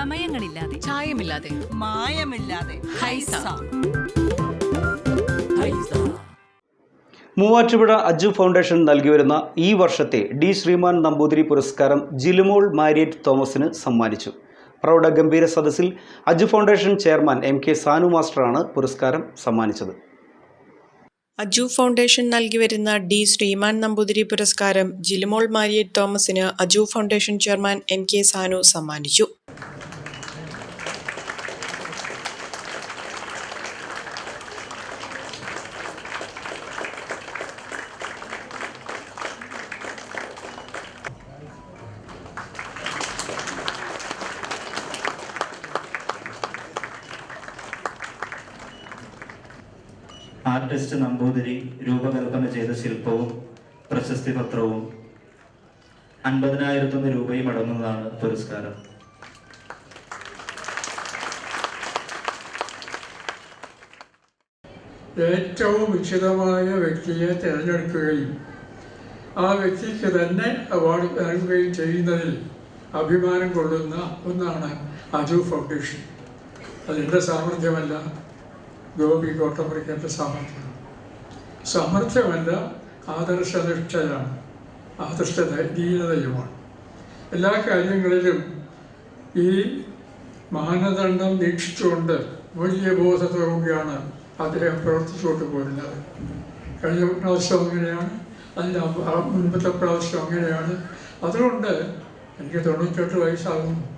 ചമയങ്ങളില്ലാതെ ചായമില്ലാതെ. മായമില്ലാതെ. ഹൈസ. മൂവാറ്റുപുഴ അജു ഫൗണ്ടേഷൻ നൽകിവരുന്ന ഈ വർഷത്തെ ഡി ശ്രീമാൻ നമ്പൂതിരി പുരസ്കാരം ജിലുമോൾ മാരിയറ്റ് തോമസിന് സമ്മാനിച്ചു. പ്രൗഢഗംഭീര സദസ്സിൽ Aju foundation chairman M K Sanu മാസ്റ്ററാണ് പുരസ്കാരം സമ്മാനിച്ചത്. അജു ഫൗണ്ടേഷൻ നൽകി വരുന്ന ഡി ശ്രീമാൻ നമ്പൂതിരി പുരസ്കാരം ജിലുമോൾ മാരിയറ്റ് തോമസിന് Aju foundation chairman M K Sanu സമ്മാനിച്ചു. ആർട്ടിസ്റ്റ് നമ്പൂതിരി രൂപകൽപ്പന ചെയ്ത ശില്പവും പ്രശസ്തി പത്രവും അൻപതിനായിരത്തൊന്ന് രൂപയും അടങ്ങുന്നതാണ് പുരസ്കാരം. ഏറ്റവും ഉചിതമായ വ്യക്തിയെ തിരഞ്ഞെടുക്കുകയും ആ വ്യക്തിക്ക് തന്നെ അവാർഡ് നൽകുകയും ചെയ്യുന്നതിൽ അഭിമാനം കൊള്ളുന്ന ഒന്നാണ് അജു ഫൗണ്ടേഷൻ. അതെന്റെ സാമർഥ്യമല്ല. ഗോപി കോട്ടമുറിക്കന്റെ സാമർഥ്യം. ആദർശ ആദർശനിഷ്ഠയാണ് ആദർശ ദീനതയുമാണ് എല്ലാ കാര്യങ്ങളിലും ഈ മാനദണ്ഡം വീക്ഷിച്ചുകൊണ്ട് മൂല്യബോധത്തോടുകൂടിയാണ് അദ്ദേഹം പ്രവർത്തിച്ചുകൊണ്ട് പോരുന്നത്. കഴിഞ്ഞ പ്രാവശ്യം അങ്ങനെയാണ് അതിന്റെ മുൻപത്തെ പ്രാവശ്യം അങ്ങനെയാണ്. അതുകൊണ്ട് എനിക്ക് തൊണ്ണൂറ്റെട്ട് വയസ്സാകുന്നു.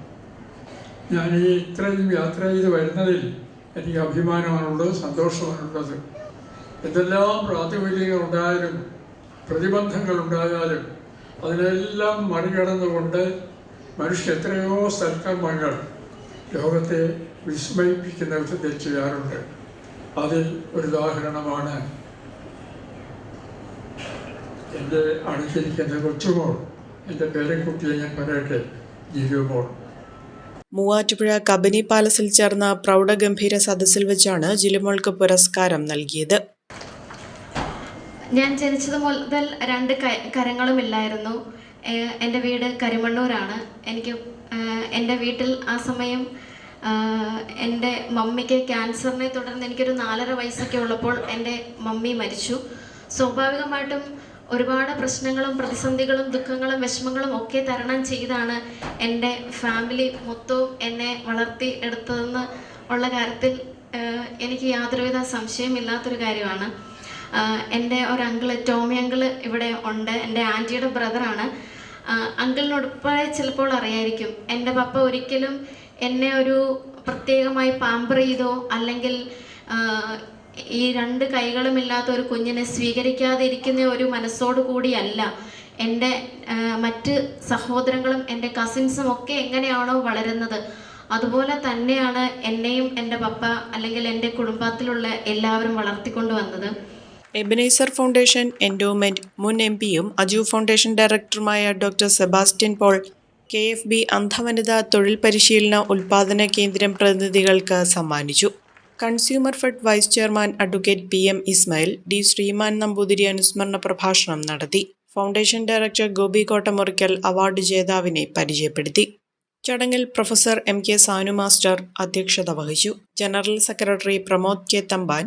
ഞാൻ ഈ ഇത്രയും യാത്ര ചെയ്ത് വരുന്നതിൽ എനിക്ക് അഭിമാനമാണുള്ളത് സന്തോഷമാണുള്ളത്. എന്തെല്ലാം പ്രാതികൂല്യങ്ങൾ ഉണ്ടായാലും പ്രതിബന്ധങ്ങൾ ഉണ്ടായാലും അതിനെല്ലാം മറികടന്നുകൊണ്ട് മനുഷ്യ എത്രയോ സൽക്കർമ്മങ്ങൾ ലോകത്തെ വിസ്മയിപ്പിക്കുന്ന വിധത്തിൽ ചെയ്യാറുണ്ട്. അതിൽ ഒരു ഉദാഹരണമാണ് എന്റെ അടുത്തിരിക്കുന്ന കൊച്ചുമോൾ എന്റെ പേരക്കുട്ടിയെ ഞാൻ പറയട്ടെ ജിരുമോൾ. മൂവാറ്റുപുഴ കബനി പാലസിൽ ചേർന്ന പ്രൗഢഗംഭീര സദസ്സിൽ വെച്ചാണ് ജിലുമോൾക്ക് പുരസ്കാരം നൽകിയത്. ഞാൻ ജനിച്ചത് മുതൽ രണ്ട് കരങ്ങളും ഇല്ലായിരുന്നു എന്റെ വീട് കരിമണ്ണൂരാണ്. എനിക്ക് എന്റെ വീട്ടിൽ ആ സമയം എന്റെ മമ്മിക്ക് ക്യാൻസറിനെ തുടർന്ന് എനിക്കൊരു നാലര വയസ്സൊക്കെ ഉള്ളപ്പോൾ എന്റെ മമ്മി മരിച്ചു. സ്വാഭാവികമായിട്ടും ഒരുപാട് പ്രശ്നങ്ങളും പ്രതിസന്ധികളും ദുഃഖങ്ങളും വിഷമങ്ങളും ഒക്കെ തരണം ചെയ്താണ് എന്റെ ഫാമിലി മൊത്തവും എന്നെ വളർത്തി എടുത്തതെന്ന് ഉള്ള കാര്യത്തിൽ എനിക്ക് യാതൊരുവിധ സംശയമില്ലാത്തൊരു കാര്യമാണ്. എന്റെ ഒരു അങ്കിൾ ടോമി അങ്കിൾ ഇവിടെ ഉണ്ട്. എന്റെ ആന്റിയുടെ ബ്രദറാണ് അങ്കിളിനോടുപ്പായ ചിലപ്പോൾ അറിയായിരിക്കും. എന്റെ പപ്പ ഒരിക്കലും എന്നെ ഒരു പ്രത്യേകമായി പാമ്പർ ചെയ്തോ അല്ലെങ്കിൽ ഈ രണ്ട് കൈകളുമില്ലാത്ത ഒരു കുഞ്ഞിനെ സ്വീകരിക്കാതെ ഇരിക്കുന്ന ഒരു മനസ്സോടു കൂടിയല്ല. എന്റെ മറ്റ് സഹോദരങ്ങളും എന്റെ കസിൻസും ഒക്കെ എങ്ങനെയാണോ വളരുന്നത്. അതുപോലെ തന്നെയാണ് എന്നെയും എന്റെ പപ്പ അല്ലെങ്കിൽ എന്റെ കുടുംബത്തിലുള്ള എല്ലാവരും വളർത്തിക്കൊണ്ട് വന്നത്. എബനൈസർ ഫൗണ്ടേഷൻ എൻഡോമെന്റ് മുൻ എം പിയും അജു ഫൗണ്ടേഷൻ ഡയറക്ടറുമായ doctor Sebastian Paul K F B അന്ധവനിത തൊഴിൽ പരിശീലന ഉൽപാദന കേന്ദ്രം പ്രതിനിധികൾക്ക് സമ്മാനിച്ചു. Consumer fed vice chairman advocate P M Ismail D Sreeman Namboothiri അനുസ്മരണ പ്രഭാഷണം നടത്തി. Foundation director Gopi Kottamurickal award ജേതാവിനെ പരിചയപ്പെടുത്തി. ചടങ്ങിൽ professor M K Sanu master അധ്യക്ഷത വഹിച്ചു. General secretary Pramod K Thampan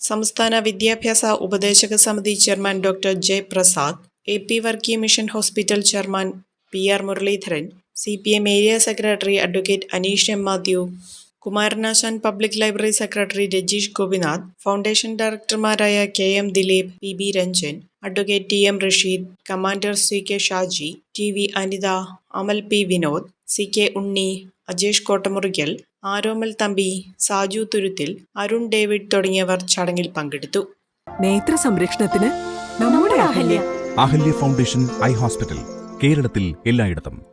സംസ്ഥാന വിദ്യാഭ്യാസ ഉപദേശക സമിതി chairman doctor J Prasad A P Varkey mission hospital chairman P R Muraleedharan C P M area secretary advocate Aneesh M Mathew Kumaranasan public library secretary Rajeesh Gopinath foundation ഡയറക്ടർമാരായ K M Dileep P B Ranjan advocate T M Rasheed commander C K Shaji T V Anitha Amal P Vinod C K Unni Ajesh Kottamurickal Aromal Thampi Saju Thuruthil Arun David തുടങ്ങിയവർ ചടങ്ങിൽ പങ്കെടുത്തു. നേത്ര സംരക്ഷണത്തിന് നമ്മുടെ Ahalya. Ahalya foundation eye hospital കേരളത്തിൽ എല്ലായിടത്തും.